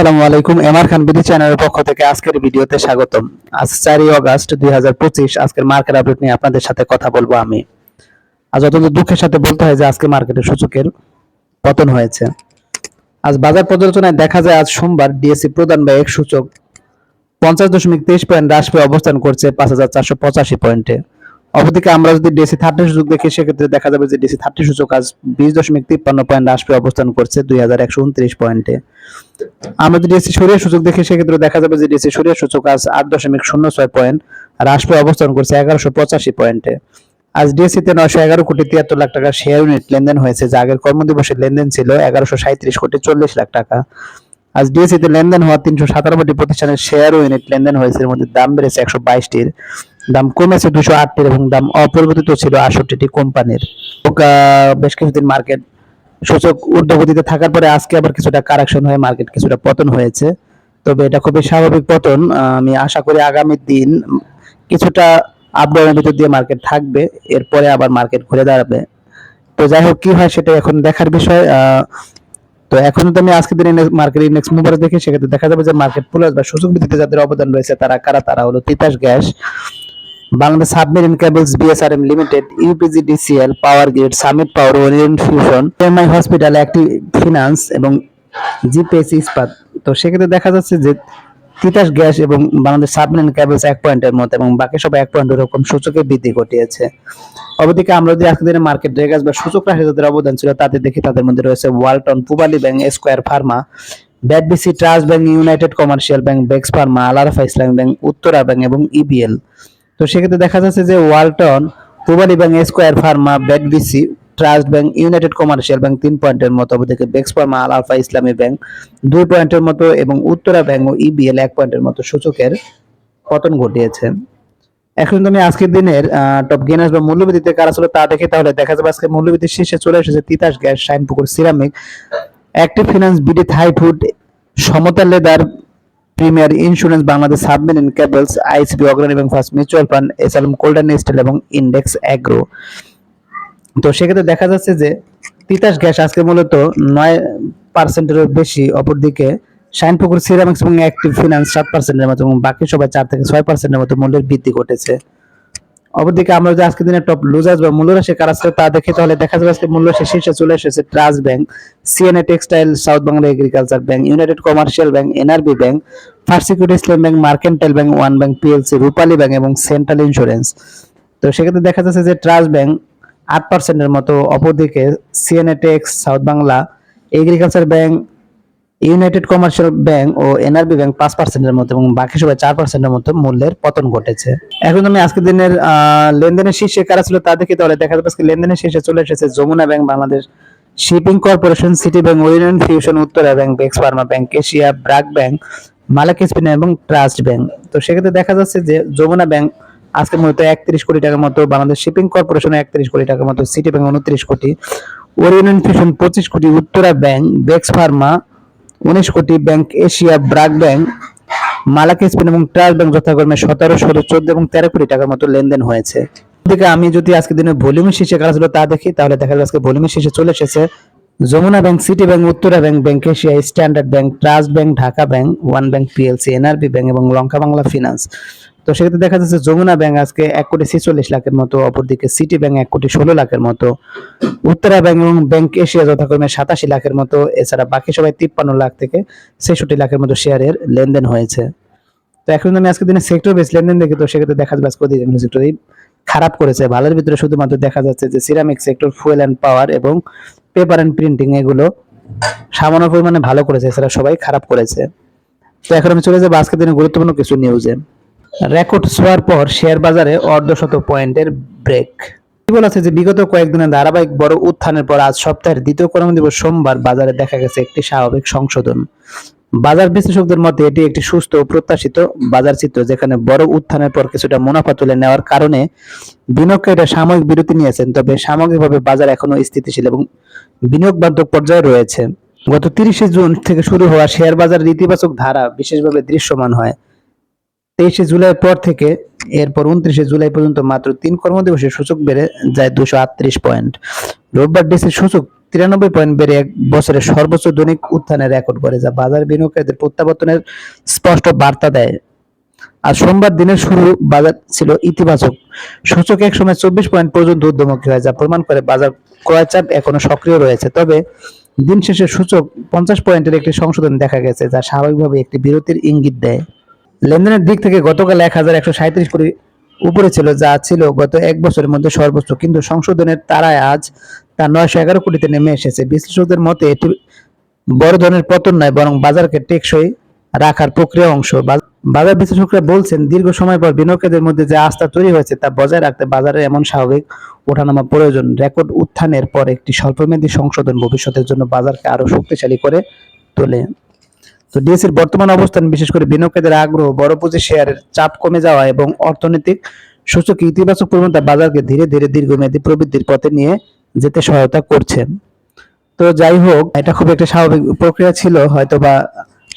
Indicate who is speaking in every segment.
Speaker 1: আসসালামু আলাইকুম, এমআর খান বিডি চ্যানেলের পক্ষ থেকে আজকের ভিডিওতে স্বাগতম। আজ চারই অগস্ট দুই আজকের মার্কেট আপডেট নিয়ে আপনাদের সাথে কথা বলব আমি। আজ অত্যন্ত দুঃখের সাথে বলতে হয় যে আজকে মার্কেটের সূচকের পতন হয়েছে। আজ বাজার পর্যালোচনায় দেখা যায় আজ সোমবার ডিএসসি প্রধান ব্যয় সূচক পঞ্চাশ দশমিক তেইশ পয়েন্ট হ্রাস পেয়ে অবস্থান করছে পাঁচ হাজার চারশো পঁচাশি পয়েন্টে। অপরদিকে আমরা যদি ডিএসসি থার্টি সূচক দেখি, সেক্ষেত্রে দেখা যাবে যে ডিএসসি থার্টি সূচক আজ বিশ দশমিক তিপ্পান্ন পয়েন্ট হ্রাস পেয়ে অবস্থান করছে দুই হাজার একশো উনত্রিশ পয়েন্টে। আমরা যদি ডিএসসি সরিয়া সূচক দেখি, সেক্ষেত্রে দেখা যাবে যে ডিএসসি সরিয়া সূচক আজ আট দশমিক শূন্য ছয় পয়েন্ট হ্রাস পেয়ে অবস্থান করছে এগারোশো পঁচাশি পয়েন্টে। আজ ডিএসসি তে নয়শো এগারো কোটি তিয়াত্তর লাখ টাকা শেয়ার ইউনিট লেনদেন হয়েছে, যা আগের কর্মদিবসের লেনদেন ছিল এগারোশো সাঁত্রিশ কোটি চল্লিশ লাখ টাকা। আজ ডিএসসি তে লেনদেন হওয়া তিনশো সাতানব্বইটি প্রতিষ্ঠানের শেয়ার ইউনিট লেনদেন হয়েছে, এর মধ্যে দাম বেড়েছে একশো বাইশটির। দাম কমেছে দুশো আটটির এবং দাম অপরিবর্তিত ছিল আটষট্টিটি কোম্পানির। বেশ কিছুদিন মার্কেট সূচক ঊর্ধ্বগতিতে থাকার পরে আজকে আবার কিছুটা কারেকশন হয়ে মার্কেট কিছুটা পতন হয়েছে। তবে এটা খুবই স্বাভাবিক পতন। আমি আশা করি আগামী দিন কিছুটা আপডাউনের ভিতর দিয়ে মার্কেট থাকবে, এরপরে আবার মার্কেট ঘুরে দাঁড়াবে। তো যাই হোক, কি হয় সেটা এখন দেখার বিষয়। তো এখন তো আমি আজকে দিনে মার্কেট ইন্ডেক্স মুভারে দেখি সেক্ষেত্রে দেখা যাবে যে মার্কেট প্লাস বা সুযোগ ভিত্তিতে যাদের অবদান রয়েছে তারা, কারা? তারা হলো Titas Gas. Bangladesh Submarine Cables BSRM Limited, UPG DCL, Power Grid, Summit Power Orient Fusion MI Hospital Active Finance এবং জিপিএস ইস্পাত। তো সেক্ষেত্রে দেখা যাচ্ছে যে তিতাস গ্যাস এবং বাংলাদেশ সাবমেরিন কেবলস এক পয়েন্টের মতো এবং বাকি সব এক পয়েন্ট এরকম সূচকে বৃদ্ধি ঘটিয়েছে। অবদিকে আমরা যদি আজকে দিনে মার্কেট রেগাস বা সূচক রাশি যাদের অবদান ছিল তাতে দেখি তাদের মধ্যে রয়েছে Walton Pubali Bank Square Pharma ব্যাডবিসি Trust Bank United Commercial Bank Bex Pharma Alarafa Islami Bank Uttara Bank এবং ইবিএল তো সেক্ষেত্রে দেখা যাচ্ছে যে Walton Pubali Bank, Square Pharma ব্যাডবিসি Trust Bank, United Commercial Bank, তিন পয়েন্টের মতো অবদিকে Bex Pharma, Al alpha Islami bank, দুই পয়েন্টের মতো এবং উত্তরা ব্যাংক ও ইবিএল এক পয়েন্টের মতো সূচকের পতন ঘটিয়েছে। এখন তুমি আজকের দিনের টপ গেনার্স বা মূল্যবৃদ্ধিতে কারা ছিল তা দেখে তাহলে দেখা যাবে আজকে মূল্যবৃদ্ধির শীর্ষে চলে এসেছে Titas Gas Shinepukur Ceramic Active Finance BD Thai Food Samata Leather Premier Insurance, Bangladesh Submarine Cables ICB Agrani এবং First Mutual Fund SLM Golden Steel এবং ইন্ডেক্স অ্যাগ্রো। তো সেক্ষেত্রে দেখা যাচ্ছে যে তিতাস গ্যাস আজকে মূলত নয় পার্সেন্টেরও বেশি, অপরদিকে শাইনপুকুর সিরামিক্স এবং অ্যাক্টিভ ফিনান্স সাত পার্সেন্টের মতো এবং বাকি সবাই চার থেকে ছয় পার্সেন্টের মতো মূল্যের বৃদ্ধি ঘটেছে। অপরদিকে আমরা যে আজকে দিনের টপ লুজার্স বা মূল্যরাশি কারা ছিল তা দেখি, তাহলে দেখা যাবে আজকে মূল্যরাশি শীর্ষে চলে এসেছে Trust Bank CNA Textile South Bangla Agriculture Bank United Commercial Bank NRB Bank First Security Islam Bank Mercantile Bank One Bank PLC Rupali Bank এবং সেন্ট্রাল ইন্স্যুরেন্স তো সেক্ষেত্রে দেখা যাচ্ছে যে ট্রাস্ট ব্যাংক আট পার্সেন্টের মতো অপরদিকে CNA Tex South Bangla Agriculture Bank United Commercial Bank ও এনআরবি ব্যাংক পাঁচ পার্সেন্টের মতো এবং বাকি সবাই চার পার্সেন্টের মতো মূল্যের পতন ঘটেছে। এখন আমি আজকের দিনের লেনদেনের শীর্ষে কারা ছিল তা দেখি তাহলে দেখা যাবে লেনদেনের শীর্ষে চলে এসেছে Jamuna Bank, Bangladesh Shipping Corporation, City Bank Orient Fusion, Uttara Bank, Bex Pharma Bank, Asia BRAC Bank, Malak Spin এবং ট্রাস্ট ব্যাংক। তো সেক্ষেত্রে দেখা যাচ্ছে যে যমুনা ব্যাংক আজকে মূলত একত্রিশ কোটি টাকার মতো, বাংলাদেশ শিপিং কর্পোরেশন একত্রিশ কোটি টাকার মতো, সিটি ব্যাংক উনত্রিশ কোটি ওরিয়েন্ট ফিউশন পঁচিশ কোটি, উত্তরা ব্যাংক, বেক্স ফার্মা উনিশ কোটি ব্যাংক এশিয়া ব্রাক ব্যাংক, মালাকে স্পেন এবং ট্রাস্ট ব্যাংক যথাক্রমে সতেরো, ষোলো, চোদ্দ এবং তেরো কোটি টাকার মতো লেনদেন হয়েছে। দিকে আমি যদি আজকে দিনে ভলিউমের শীর্ষে কাজ হলো তা দেখি, তাহলে দেখা যাবে আজকে ভলিউমের শীর্ষে চলে এসেছে Jamuna Bank City Bank, Uttara Bank Bank Asia Standard Bank Trust Bank Dhaka Bank One Bank PLC NRB Bank এবং লঙ্কা বাংলা ফিনান্স তো সেক্ষেত্রে দেখা যাচ্ছে যমুনা ব্যাংক আজকে এক কোটি ছেচল্লিশ লাখের মতো, অপরদিকে সিটি ব্যাংক এক কোটি ষোলো লাখের মতো, উত্তরা ব্যাংক এবং ব্যাংক এশিয়া যথাক্রমে সাতাশি লাখের মতো, এছাড়া বাকি সবাই তিপ্পান্ন লাখ থেকে ছেষট্টি লাখের মতো শেয়ারের লেনদেন হয়েছে। তো এখন আমি আজকে দিনে সেক্টর বেস লেনদেন দেখি, তো সেক্ষেত্রে দেখা যাবে আজকে অধিকাংশ সেক্টরই খারাপ করেছে। ভালোর ভিতরে শুধুমাত্র দেখা যাচ্ছে যে ceramic sector fuel and power এবং পেপার অ্যান্ড প্রিন্টিং এগুলো সামান্য পরিমাণে ভালো করেছে, এছাড়া সবাই খারাপ করেছে। তো এখন আমি চলে যাব আজকের দিনে গুরুত্বপূর্ণ কিছু নিউজে রেকর্ড ছোঁয়ার পর শেয়ার বাজারে অর্ধশত পয়েন্টের ব্রেক। বলা আছে যে বিগত কয়েকদিনে ধারাবাহিক বড় উত্থানের পর আজ সপ্তাহের দ্বিতীয় কর্মদিবস সোমবার বাজারে দেখা গেছে একটি স্বাভাবিক সংশোধন। বাজার বিশ্লেষকদের মতে এটি একটি সুস্থ ও প্রত্যাশিত বাজার চিত্র যেখানে বড় উত্থানের পর কিছুটা মুনাফা তুলে নেওয়ার কারণে বিনিয়োগকারীরা সাময়িক বিরতি নিয়েছেন, তবে সামগ্রিকভাবে বাজার এখনও স্থিতিশীল এবং বিনিয়োগ বান্ধব পর্যায়ে রয়েছে। গত তিরিশে জুন থেকে শুরু হওয়া শেয়ার বাজারের ইতিবাচক ধারা বিশেষভাবে দৃশ্যমান হয়। তেইশে জুলাই পর থেকে, এরপর উনত্রিশে জুলাই পর্যন্ত মাত্র তিন কর্মদিবসে সূচক বেড়ে যায় দুশো আটত্রিশ পয়েন্ট। রোববার ডিসি সূচক তিরানব্বই পয়েন্ট বেড়ে এক বছরের সর্বোচ্চ দৈনিক উত্থানের রেকর্ড করে যা বাজার বিনিয়োগকারীদের প্রত্যাবর্তনের স্পষ্ট বার্তা দেয়। আর সোমবার দিনের শুরু বাজার ছিল ইতিবাচক। সূচক এক সময় চব্বিশ পয়েন্ট পর্যন্ত ঊর্ধ্বমুখী হয়, যা প্রমাণ করে বাজার ক্রয় চাপ এখনও সক্রিয় রয়েছে। তবে দিন শেষে সূচক পঞ্চাশ পয়েন্টের একটি সংশোধন দেখা গেছে, যা স্বাভাবিকভাবে একটি বিরতির ইঙ্গিত দেয়। লেনদেনের দিক থেকে গতকাল এক হাজার একশো সাঁত্রিশ কোটি উপরে ছিল, যা ছিল গত এক বছরের মধ্যে সর্বোচ্চ কিন্তু সংশোধনের তারায় আজ তা নয়শো এগারো কোটিতে নেমে এসেছে। বিশ্লেষকদের মতে, এটি বড় ধরনের পতন নয়, বরং বাজারকে টেকসই রাখার প্রক্রিয়া অংশ। বাজার বিশ্লেষকরা বলছেন, দীর্ঘ সময় পর বিনিয়োগকারীদের মধ্যে যে আস্থা তৈরি হয়েছে তা বজায় রাখতে বাজারে এমন স্বাভাবিক ওঠানামা প্রয়োজন। রেকর্ড উত্থানের পর একটি স্বল্পমেয়াদী সংশোধন ভবিষ্যতের জন্য বাজারকে আরও শক্তিশালী করে তোলে। তো ডিএসির বর্তমান অবস্থান, বিশেষ করে বিনিয়োগকারীদের আগ্রহ, বড় পুঁজি শেয়ারের চাপ কমে যাওয়া এবং অর্থনৈতিক সূচক ইতিবাচক প্রবণতা বাজারকে ধীরে ধীরে দীর্ঘমেয়াদী প্রবৃদ্ধির পথে নিয়ে যেতে সহায়তা করছে। তো যাই হোক, এটা খুব একটা স্বাভাবিক প্রক্রিয়া ছিল হয়তো বা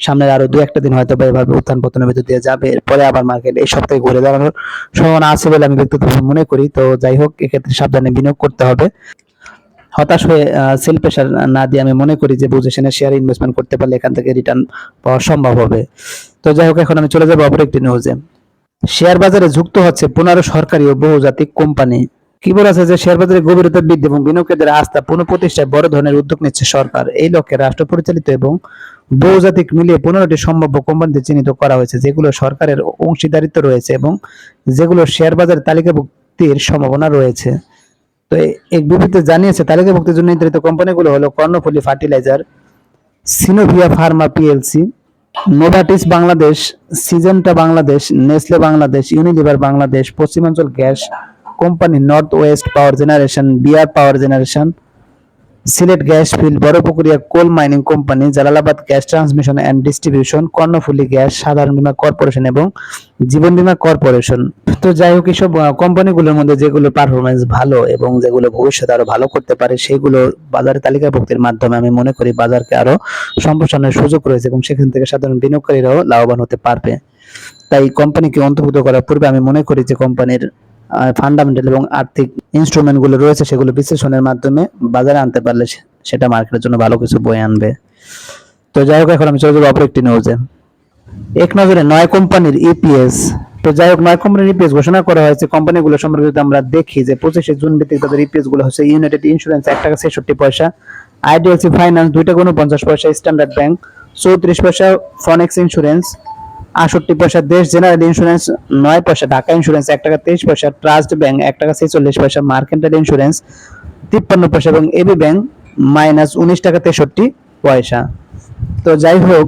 Speaker 1: সামনের আরও দু একটা দিন হয়তো বা এভাবে উত্থান পতনের ভিতর দিয়ে যাবে। এরপরে আবার মার্কেট এই সপ্তাহে ঘুরে দাঁড়ানোর সম্ভাবনা আছে বলে আমি ব্যক্তিগতভাবে মনে করি। তো যাই হোক, এক্ষেত্রে সাবধানে বিনিয়োগ করতে হবে। হতাশ হয়ে সেল প্রেশার না দিয়ে আমি মনে করি যে বুঝে শুনে শেয়ার ইনভেস্টমেন্ট করতে পারলে এখান থেকে রিটার্ন পাওয়া সম্ভব হবে। তো যাই হোক, এখন আমি চলে যাব অপর একটি নিউজে শেয়ার বাজারে যুক্ত হচ্ছে পনেরো সরকারি ও বহুজাতিক কোম্পানি কি বলা আছে যে শেয়ার বাজারে গভীরতা বৃদ্ধি এবং বিনিয়োগকারীদের আস্থা পুনঃপ্রতিষ্ঠায় বড় ধরনের উদ্যোগ নিচ্ছে সরকার। এই লক্ষ্যে রাষ্ট্র পরিচালিত এবং বহুজাতিক মিলিয়ে পনেরোটি সম্ভাব্য কোম্পানিতে চিহ্নিত করা হয়েছে, যেগুলো সরকারের অংশীদারিত্ব রয়েছে এবং যেগুলো শেয়ার বাজারে তালিকাভুক্তির সম্ভাবনা রয়েছে। তো এক বিবৃতিতে জানিয়েছে, তালিকাভুক্ত জন্য নির্ধারিত কোম্পানিগুলো হলো Karnaphuli Fertilizer, Synovia Pharma PLC, Novartis Bangladesh, Syngenta Bangladesh, Nestle Bangladesh, Unilever Bangladesh, Paschimanchal Gas Company North West Power Generation, BR Power Generation Sylhet Gas Field Barapukuria Coal Mining Company Jalalabad Gas Transmission and Distribution Karnaphuli Gas Sadharan Bima Corporation এবং জীবন বীমা corporation. তো যাই হোক এইসব আহ, কোম্পানিগুলোর মধ্যে যেগুলো performance ভালো এবং যেগুলো ভবিষ্যতে আরও ভালো করতে পারে সেগুলো বাজারে তালিকাভুক্তির মাধ্যমে আমি মনে করি বাজারকে আরও সম্প্রসারণের সুযোগ রয়েছে এবং সেখান থেকে সাধারণ বিনিয়োগকারীরাও লাভবান হতে পারবে। তাই কোম্পানিকে অন্তর্ভুক্ত করার পূর্বে আমি মনে করি যে কোম্পানির ফান্ডামেন্টাল এবং আর্থিক ইনস্ট্রুমেন্টগুলো রয়েছে, সেগুলো বিশ্লেষণের মাধ্যমে বাজারে আনতে পারলে সেটা মার্কেটের জন্য ভালো কিছু বয়ে আনবে। তো যাই হোক, এখন আমি চলে যাব অপর একটি নিউজে এক নজরে নয় কোম্পানির ইপিএস তো যাই হোক, নয় কোম্পানির ইপিএস ঘোষণা করা হয়েছে। কোম্পানিগুলো সম্পর্কে যদি আমরা দেখি যে পঁচিশে জুন ভিত্তিক তাদের ইপিএসগুলো হচ্ছে ইউনাইটেড ইন্স্যুরেন্স এক টাকা ছেষট্টি পয়সা আইডিএলসি ফাইন্যান্স দুই টাকা উনপঞ্চাশ পয়সা স্ট্যান্ডার্ড ব্যাংক চৌত্রিশ পয়সা ফনেক্স ইন্স্যুরেন্স আটষট্টি পয়সা দেশ জেনারেল ইন্স্যুরেন্স নয় পয়সা ঢাকা ইন্স্যুরেন্স এক টাকা তেইশ পয়সা ট্রাস্ট ব্যাংক এক টাকা ছেচল্লিশ পয়সা মার্কেন্টাইল ইন্স্যুরেন্স তিপ্পান্ন পয়সা এবং এবি ব্যাংক মাইনাস উনিশ টাকা তেষট্টি পয়সা। তো যাই হোক,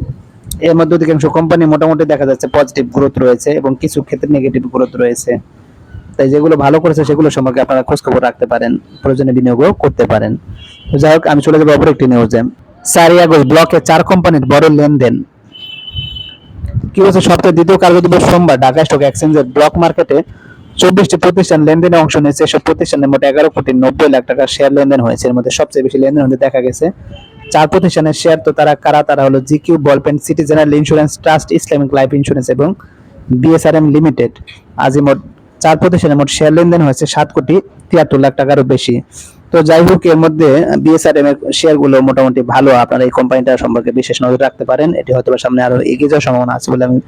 Speaker 1: এর মধ্যে অধিকাংশ কোম্পানি মোটামুটি দেখা যাচ্ছে পজিটিভ গ্রোথ রয়েছে এবং কিছু ক্ষেত্রে নেগেটিভ গ্রোথ রয়েছে। তাই যেগুলো ভালো করেছে সেগুলো সম্পর্কে আপনারা খোঁজ খবর রাখতে পারেন, প্রয়োজনে বিনিয়োগও করতে পারেন। যাই হোক, আমি চলে যাব অপর একটি নিউজে চারই আগস্ট ব্লকে চার কোম্পানির বড় লেনদেন। কি হচ্ছে সপ্তাহের দ্বিতীয় কার্য দিবস সোমবার ঢাকা স্টক এক্সচেঞ্জের ব্লক মার্কেটে চব্বিশটি প্রতিষ্ঠান লেনদেনে অংশ নিয়েছে। এসব প্রতিষ্ঠানের মোট এগারো কোটি নব্বই লাখ টাকার শেয়ার লেনদেন হয়েছে। এর মধ্যে সবচেয়ে বেশি লেনদেন হতে দেখা গেছে চার প্রতিষ্ঠানের শেয়ার। তো তারা কারা? তারা হলো GQ, Ballpen City General Insurance, Trust, Islamic Life Insurance এবং বিএসআরএম লিমিটেড। আজই মোট চার প্রতিষ্ঠানের মোট শেয়ার লেনদেন হয়েছে সাত কোটি তিয়াত্তর লাখ টাকারও বেশি। তো যাই হোক, এর মধ্যে বিএসআরএম এর শেয়ারগুলো মোটামুটি ভালো। আপনারা এই কোম্পানিটা সম্পর্কে বিশেষ নজর রাখতে পারেন। এটি হয়তো সামনে আরও এগিয়ে যাওয়ার সম্ভাবনা আছে বলে আমি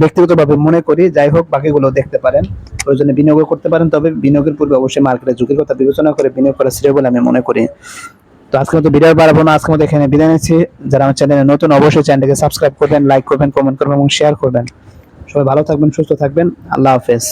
Speaker 1: ব্যক্তিগতভাবে মনে করি। যাই হোক, বাকিগুলো দেখতে পারেন। প্রয়োজনে বিনিয়োগ করতে পারেন, তবে বিনিয়োগের পূর্বে অবশ্যই মার্কেটের ঝুঁকির কথা বিবেচনা করে বিনিয়োগ করা শ্রেয় বলে আমি মনে করি। তো আজকে মতো ভিডিও বাড়াবো না, আজকের মতো এখানে বিদায় নিচ্ছি। যারা আমার চ্যানেলে নতুন, অবশ্যই চ্যানেলকে সাবস্ক্রাইব করবেন লাইক করবেন কমেন্ট করবেন এবং শেয়ার করবেন। সবাই ভালো থাকবেন, সুস্থ থাকবেন। আল্লাহ হাফেজ।